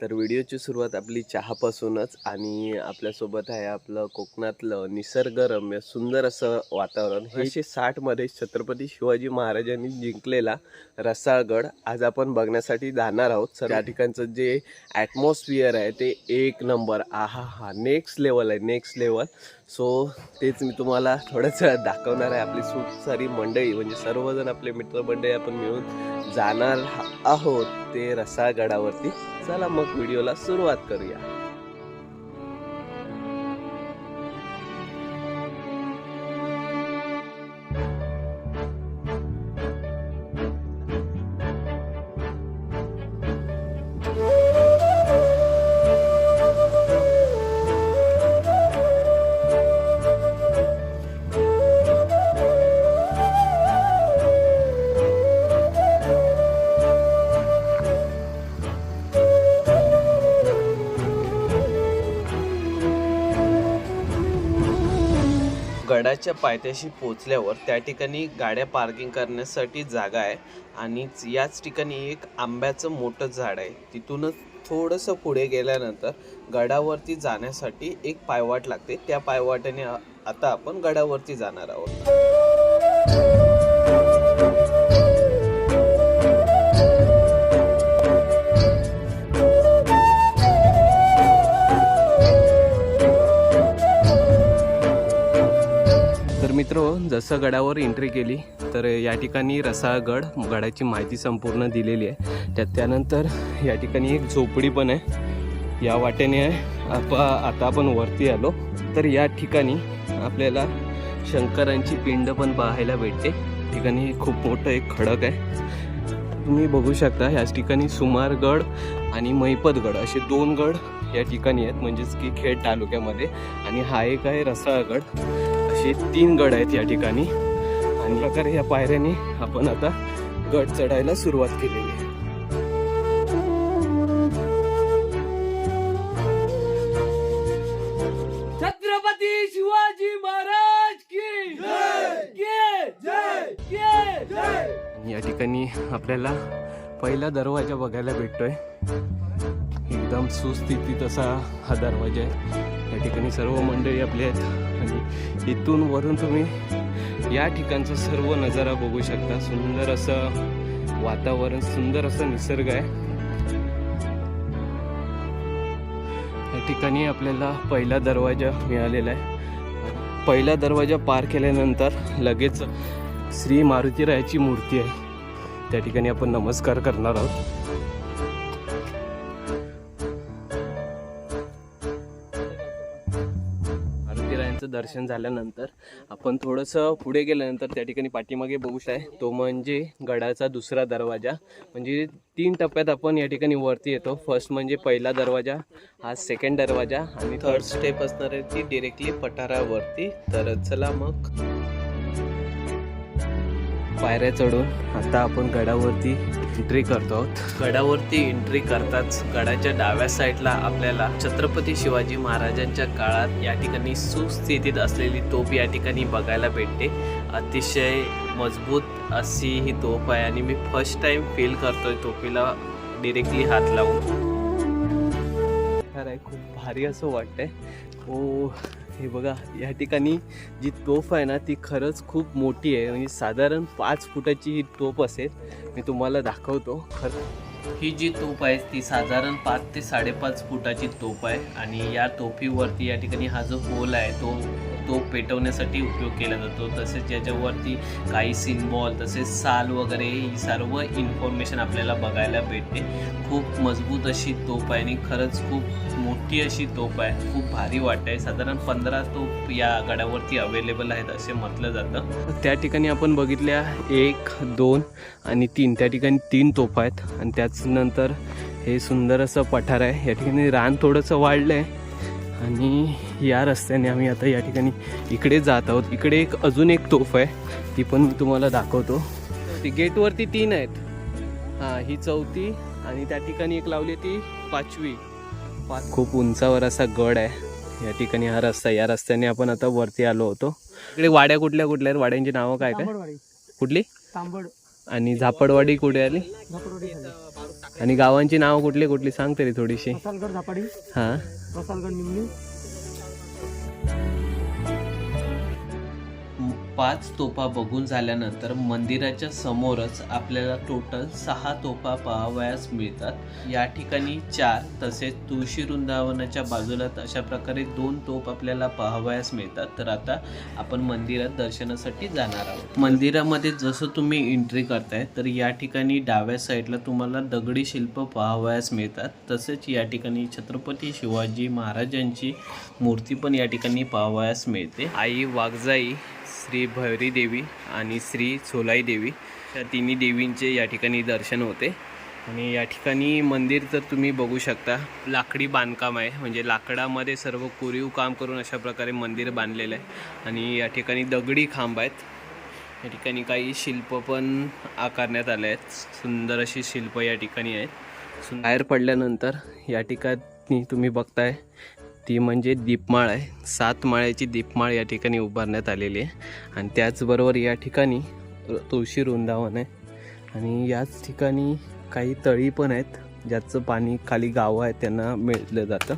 तर व्हिडिओची सुरुवात आपली चहापासूनच आणि आपल्यासोबत आहे आपलं कोकणातलं निसर्गरम्य सुंदर असं वातावरण. हे एकोणीसशे साठमध्ये छत्रपती शिवाजी महाराजांनी जिंकलेला रसाळगड आज आपण बघण्यासाठी जाणार आहोत. सर त्या ठिकाणचं जे ॲटमॉस्फिअर आहे ते एक नंबर. आहा हा नेक्स्ट लेवल आहे नेक्स्ट लेवल सो तेच मी तुम्हाला थोडंसं दाखवणार आहे. आपली खूप सारी मंडळी म्हणजे सर्वजण आपले मित्रमंडळी आपण मिळून जाणार आहोत ते रसाळगडावरती चला मग व्हिडिओला सुरुवात करूया. गडाच्या पायथ्याशी पोचल्यावर त्या ठिकाणी गाड्या पार्किंग करण्यासाठी जागा आहे. आणि याच ठिकाणी एक आंब्याचं मोठं झाड आहे. तिथूनच थोडंसं पुढे गेल्यानंतर गडावरती जाण्यासाठी एक पायवाट लागते. त्या पायवाटाने आता आपण गडावरती जाणार आहोत. मित्र जसं गडावर एंट्री केली तर या ठिकाणी रसाळगड गडाची माहिती संपूर्ण दिलेली आहे. त्यात त्यानंतर या ठिकाणी एक झोपडी पण आहे. या वाटेने आहे. आप आता आपण वरती आलो तर या ठिकाणी आपल्याला शंकरांची पिंड पण पाहायला भेटते. ठिकाणी खूप मोठं एक खडक आहे. तुम्ही बघू शकता याच ठिकाणी सुमारगड आणि मैपतगड असे दोन गड या ठिकाणी आहेत. म्हणजेच की खेड तालुक्यामध्ये. आणि हा एक आहे रसाळगड. असे तीन गड आहेत या ठिकाणी. आणि प्रकारे या पायऱ्याने आपण आता गड चढायला सुरुवात केलेली आहे. छत्रपती शिवाजी महाराज की जय! जय! जय जय! आणि या ठिकाणी आपल्याला पहिला दरवाजा बघायला भेटतोय. एकदम सुस्थितीत असा हा दरवाजा आहे. या ठिकाणी सर्व मंडळी आपले आहेत. आणि इथून वरून तुम्ही या ठिकाणचा सर्व नजारा बघू शकता. सुंदर असं वातावरण सुंदर असं निसर्ग आहे. या ठिकाणी आपल्याला पहिला दरवाजा मिळालेला आहे. पहिला दरवाजा पार केल्यानंतर लगेच श्री मारुतीरायाची मूर्ती आहे. त्या ठिकाणी आपण नमस्कार करणार आहोत. दर्शन झाल्यानंतर आपण थोडंसं पुढे गेल्यानंतर त्या ठिकाणी पाठीमागे बघू आहे तो म्हणजे गडाचा दुसरा दरवाजा. म्हणजे तीन टप्प्यात आपण या ठिकाणी वरती येतो. फर्स्ट म्हणजे पहिला दरवाजा हा सेकंड दरवाजा आणि थर्ड स्टेप असणार आहे ती डिरेक्टली पठारावरती. तर चला मग. पायऱ्या चढून आता आपण गडावरती एंट्री करतो आहोत. गडावरती एंट्री करताच गडाच्या डाव्या साईडला आपल्याला छत्रपती शिवाजी महाराजांच्या काळात या ठिकाणी सुस्थितीत असलेली तोफ या ठिकाणी बघायला भेटते. अतिशय मजबूत अशी ही तोफ आहे आणि मी फर्स्ट टाइम फील करतोय तोफीला डिरेक्टली हात लावून. खरं खूप भारी असं वाटतंय. हो हे बघा या ठिकाणी जी तोफ आहे ना ती खरंच खूप मोठी आहे. म्हणजे साधारण पाच फुटाची ही तोफ असेल. मी तुम्हाला दाखवतो. खरं ही जी तोफ आहे ती साधारण पाच ते साडेपाच फुटाची तोफ आहे. आणि या तोफीवरती या ठिकाणी हा जो होल आहे तो तो पेटवण्यासाठी उपयोग केला जातो. तसेच याच्यावरती काही सिम्बॉल तसेच साल वगैरे ही सर्व इन्फॉर्मेशन आपल्याला बघायला भेटते. खूप मजबूत अशी तोफ आहे आणि खरंच खूप मोठी अशी तोफ आहे. खूप भारी वाटते साधारण पंधरा तोफ या गडावरती अवेलेबल आहेत असे म्हटलं जातं. त्या ठिकाणी आपण बघितल्या एक दोन आणि तीन. त्या ठिकाणी तीन तोफा आहेत आणि त्याच नंतर हे सुंदर असं पठार आहे. या ठिकाणी रान थोडंसं वाढलं आहे आणि या रस्त्याने आम्ही आता या ठिकाणी इकडे जात आहोत. इकडे एक अजून एक तोफ आहे. ती पण मी तुम्हाला दाखवतो. ती गेटवरती तीन आहेत. हां ही चौथी आणि त्या ठिकाणी एक लावली ती पाचवी. पाच खूप उंचावर असा गड आहे. या ठिकाणी हा रस्ता या रस्त्याने आपण आता वरती आलो होतो. इकडे वाड्या कुठल्या कुठल्या आहेत? वाड्यांची नावं काय काय? कुठली? तांबड. आणि झापडवाडी कुठे आली? आणि गावांची नावं कुठली कुठली? सांग तरी थोडीशी. हां. पाच तोफा बघून झाल्यानंतर मंदिराच्या समोरच आपल्याला टोटल सहा तोफा पाहावयास मिळतात. या ठिकाणी चार तसेच तुळशी वृंदावनाच्या बाजूला अशा प्रकारे दोन तोफ आपल्याला पाहावयास मिळतात. तर आता आपण मंदिरात दर्शनासाठी जाणार आहोत. मंदिरामध्ये जसं तुम्ही एंट्री करताय तर या ठिकाणी डाव्या साईडला तुम्हाला दगडी शिल्प पाहावयास मिळतात. तसेच या ठिकाणी छत्रपती शिवाजी महाराजांची मूर्ती पण या ठिकाणी पाहावयास मिळते. आई वाघजाई श्री भैरी देवी आणि श्री सोलाई देवी या तिन्ही देवींचे या ठिकाणी दर्शन होते. आणि या ठिकाणी मंदिर तर तुम्ही बघू शकता लाकडी बांधकाम आहे. म्हणजे लाकडामध्ये सर्व कोरीव काम करून अशा प्रकारे मंदिर बांधलेलं आहे. आणि या ठिकाणी दगडी खांब आहेत. या ठिकाणी काही शिल्प पण आकारण्यात आले आहेत. सुंदर अशी शिल्प या ठिकाणी आहेत. बाहेर पडल्यानंतर या ठिकाणी तुम्ही बघताय ती म्हणजे दीपमाळ आहे. सात माळ्याची दीपमाळ या ठिकाणी उभारण्यात आलेली आहे. आणि त्याचबरोबर या ठिकाणी तुळशी वृंदावन आहे. आणि याच ठिकाणी काही तळी पण आहेत. ज्याचं पाणी खाली गावं आहेत त्यांना मिळलं जातं.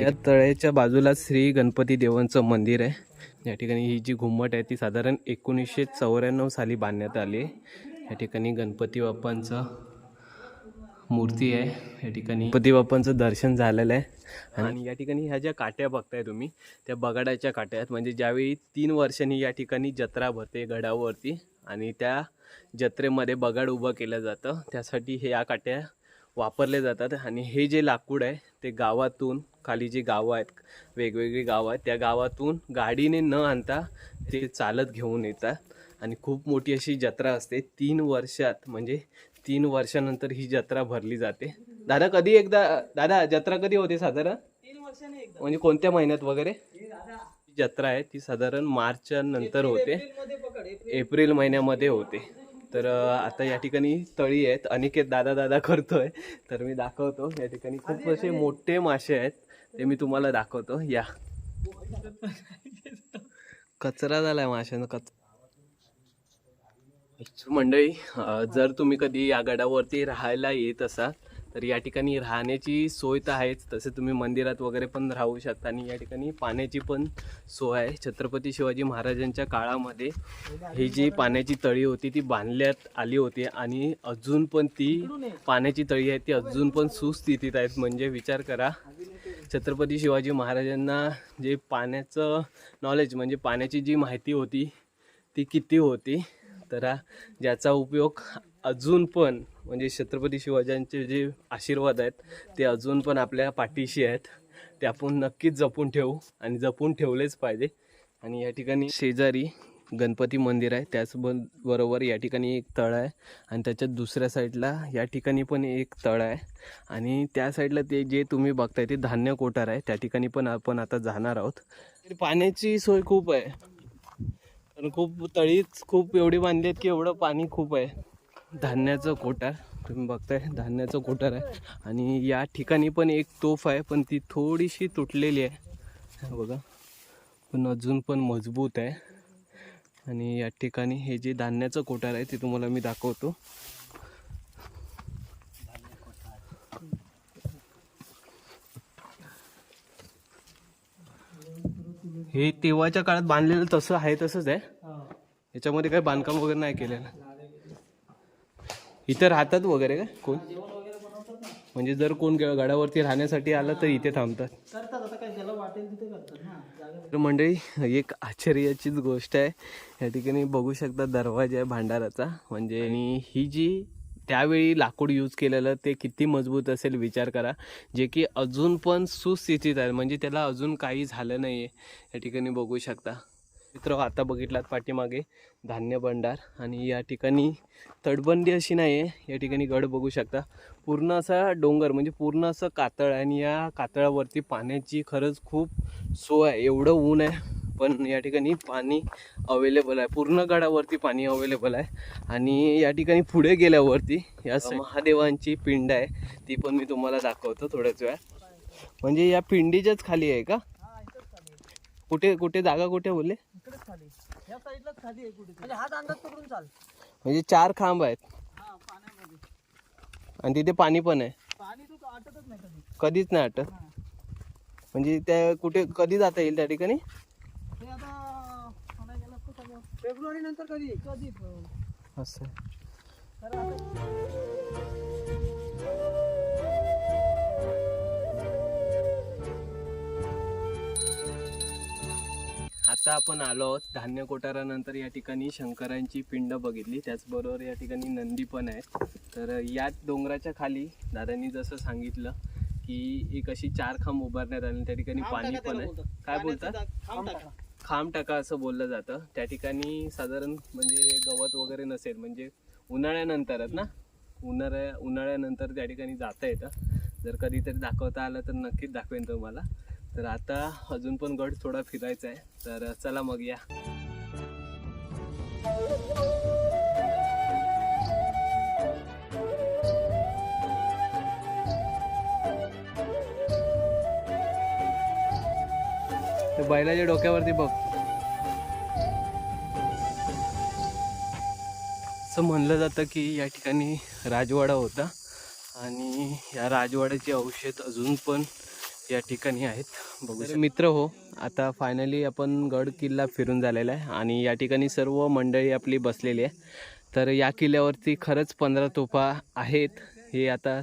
या तळ्याच्या बाजूला श्री गणपती देवांचं मंदिर आहे. या ठिकाणी ही जी घुमट आहे ती साधारण एकोणीसशे चौऱ्याण्णव साली बांधण्यात आली आहे. या ठिकाणी गणपती बाप्पांचं मूर्ती आहे या ठिकाणी. गणपती बाप्पांचं दर्शन झालेलं आहे. आणि या ठिकाणी ह्या ज्या काट्या बघताय तुम्ही त्या बगाडाच्या काट्या आहेत. म्हणजे ज्यावेळी तीन वर्षांनी या ठिकाणी जत्रा भरते गडावरती आणि त्या जत्रेमध्ये बगाड उभं केलं जातं त्यासाठी हे या काट्या वापरले जातात. आणि हे जे लाकूड आहे ते गावातून खाली जी गावं आहेत वेगवेगळी गावं आहेत त्या गावातून गाडीने न आणता ते चालत घेऊन येतात. आणि खूप मोठी अशी जत्रा असते. तीन वर्षात म्हणजे तीन वर्षानंतर ही जत्रा भरली जाते. दादा कधी एकदा दादा जत्रा कधी होते साधारण? तीन वर्षाने एकदा. म्हणजे कोणत्या महिन्यात वगैरे? जत्रा आहे ती साधारण मार्चच्या नंतर होते. एप्रिल. महिन्यामध्ये होते. तर आता या ठिकाणी तळी आहेत. अनिकेत दादा दादा करतोय. तर मी दाखवतो. या ठिकाणी खूप असे मोठे मासे आहेत. ते मी तुम्हाला दाखवतो. या. कचरा झालाय माशांचा कचरा मंडळी जर तुम्ही कधी या गडावरती राहायला येत असाल तर या ठिकाणी राहण्याची सोय तर आहेच. तसे तुम्ही मंदिरात वगैरे पण राहू शकता आणि या ठिकाणी पाण्याची पण सोय आहे. छत्रपती शिवाजी महाराजांच्या काळामध्ये ही जी पाण्याची तळी होती ती बांधण्यात आली होती आणि अजून पण ती पाण्याची तळी आहे ती अजून पण सुस्थितीत आहेत. म्हणजे विचार करा छत्रपती शिवाजी महाराजांना जे पाण्याचं नॉलेज म्हणजे पाण्याची जी माहिती होती ती किती होती? तर ज्याचा उपयोग अजून पण म्हणजे छत्रपती शिवाजांचे जे आशीर्वाद आहेत ते अजून पण आपल्या पाठीशी आहेत. ते आपण नक्कीच जपून ठेवू आणि जपून ठेवलेच पाहिजे. आणि या ठिकाणी शेजारी गणपती मंदिर आहे. त्याचबरोबर बरोबर या ठिकाणी एक तळ आहे. आणि त्याच्या दुसऱ्या साईडला या ठिकाणी पण एक तळ आहे. आणि त्या साईडला ते जे तुम्ही बघताय ते धान्य कोठार आहे. त्या ठिकाणी पण आपण आता जाणार आहोत. पाण्याची सोय खूप आहे. कारण खूप तळीच खूप एवढी बांधली आहेत की एवढं पाणी खूप आहे. धान्याचं कोटार तुम्ही बघताय धान्याचं कोटार आहे. आणि या ठिकाणी पण एक तोफ आहे पण ती थोडीशी तुटलेली आहे. बघा. पण अजून पण मजबूत आहे. आणि या ठिकाणी हे जे धान्याचं कोटार आहे ते तुम्हाला मी दाखवतो. हे तेव्हाच्या काळात बांधलेलं तसं आहे तसंच आहे. याच्यामध्ये काही बांधकाम वगैरे नाही केलेलं. इथं राहतात वगैरे काय? कोण? म्हणजे जर कोण गडावरती राहण्यासाठी आलं तर इथे थांबतात. तर मंडळी एक आश्चर्याचीच गोष्ट आहे. या ठिकाणी बघू शकता दरवाजा आहे भांडाराचा. म्हणजे आणि ही जी त्यावेळी लाकूड यूज केलेलं ते किती मजबूत असेल विचार करा. जे की अजून पण सुस्थितीत आहे. म्हणजे त्याला अजून काही झालं नाही आहे या ठिकाणी बघू शकता. मित्र आता बघितलात पाठीमागे धान्य भंडार आणि या ठिकाणी तटबंदी अशी नाही आहे या ठिकाणी गड बघू शकता. पूर्ण असा डोंगर म्हणजे पूर्ण असं कातळ आणि या कातळावरती पाण्याची खरंच खूप सोय आहे. एवढं ऊन आहे. पण या ठिकाणी पाणी अवेलेबल आहे. पूर्ण गडावरती पाणी अवेलेबल आहे. आणि या ठिकाणी पुढे गेल्यावरती या महादेवांची पिंड आहे. ती पण मी तुम्हाला दाखवतो थोड्याच वेळात. म्हणजे या पिंडीच्याच खाली आहे का? हा इथंच खाली आहे. कुठे कुठे जागा कुठे बोलले? इकडेच खाली. आहे. या साईडलाच खाली आहे कुठे म्हणजे म्हणजे चार खांब आहेत. हा पाण्यामध्ये. आणि तिथे पाणी पण आहे. पाणी तू आटतच नाही कधी. कधीच नाही आटत. म्हणजे त्या कुठे कधी जाता येईल त्या ठिकाणी? आता गेलं. फेब्रुवारी नंतर कधी कधी पण. असं तर आता आता आपण आलो आहोत धान्य कोठारानंतर या ठिकाणी शंकरांची पिंड बघितली त्याचबरोबर या ठिकाणी नंदी पण आहेत तर या डोंगराच्या खाली दादांनी जसं सांगितलं की एक अशी चार खांब उभारण्यात आली त्या ठिकाणी पाणी पण आहे. काय बोलतात टाका. खांब टाका असं बोललं जातं. त्या ठिकाणी साधारण म्हणजे गवत वगैरे नसेल म्हणजे उन्हाळ्यानंतरच ना? उन्हाळ्या उन्हाळ्यानंतर त्या ठिकाणी जाता येतं. जर कधीतरी दाखवता आलं तर नक्कीच दाखवेन तुम्हाला. तर आता अजून पण गड थोडा फिरायचा आहे. तर चला मग या. ते बैलाच्या डोक्यावरती बघ. असं म्हणलं जातं की या ठिकाणी राजवाडा होता आणि या राजवाड्याचे अवशेष अजून पण या ठिकाणी आहेत. बघू तर मित्र हो आता फायनली आपण गड किल्ला फिरून झालेला आहे आणि या ठिकाणी सर्व मंडळी आपली बसलेली आहे. तर या किल्ल्यावरती खरंच पंधरा तोफा आहेत. हे आता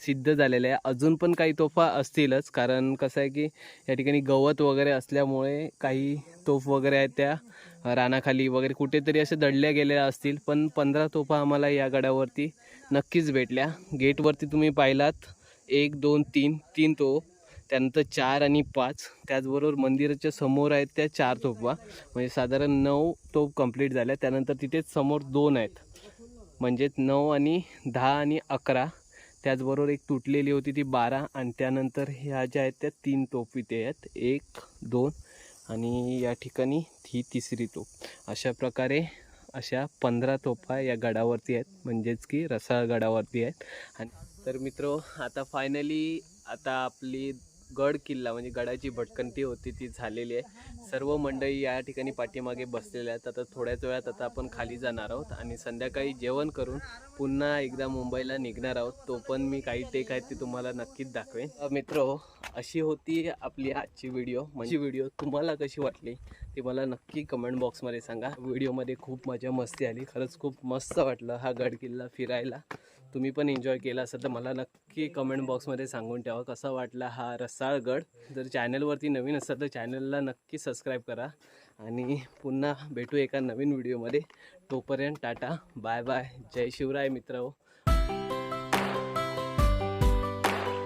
सिद्ध झालेलं आहे. अजून पण काही तोफा असतीलच. कारण कसं आहे की या ठिकाणी गवत वगैरे असल्यामुळे काही तोफ वगैरे आहेत त्या रानाखाली वगैरे. कुठेतरी असे दडल्या गेलेल्या असतील. पण पंधरा तोफा आम्हाला या गडावरती नक्कीच भेटल्या. गेटवरती तुम्ही पाहिलात एक दोन तीन तीन तोफ त्यानंतर चार आणि पाच. त्याचबरोबर मंदिराच्या समोर आहेत त्या चार तोफा. म्हणजे साधारण नऊ तोफ कंप्लीट झाल्या. त्यानंतर तिथेच समोर दोन आहेत. म्हणजेच नऊ आणि दहा आणि अकरा. त्याचबरोबर एक तुटलेली होती ती बारा आणि त्यानंतर ह्या ज्या आहेत त्या तीन तोफ इथे आहेत. एक दोन आणि या ठिकाणी ही तिसरी तोफ अशा प्रकारे अशा पंधरा तोफा या गडावरती आहेत. म्हणजेच की रसाळ गडावरती आहेत. आणि तर मित्र आता फायनली आता आपली गड किल्ला म्हणजे गडाची भटकंती होती ती झालेली आहे. सर्व मंडळी या ठिकाणी पाठीमागे बसलेल्या आहेत. आता थोड्याच वेळात आता आपण खाली जाणार आहोत आणि संध्याकाळी जेवण करून पुन्हा एकदा मुंबईला निघणार आहोत. तो पण मी काही टेक आहेत ते तुम्हाला नक्कीच दाखवेन. मित्र अशी होती आपली आजची व्हिडिओ म्हणजे व्हिडिओ तुम्हाला कशी वाटली? ते मला नक्की कमेंट बॉक्समध्ये सांगा. व्हिडिओमध्ये खूप मजा मस्ती आली. खरंच खूप मस्त वाटलं हा गड किल्ला फिरायला. तुम्ही पण एन्जॉय केला असेल तर मला नक्की कमेंट बॉक्समध्ये सांगून ठेवा. कसा वाटला हा रसाळगड? जर चॅनलवरती नवीन असेल तर चॅनलला नक्की सबस्क्राईब करा. आणि पुन्हा भेटू एका नवीन व्हिडिओमध्ये तोपर्यंत टाटा. बाय बाय जय शिवराय मित्र हो.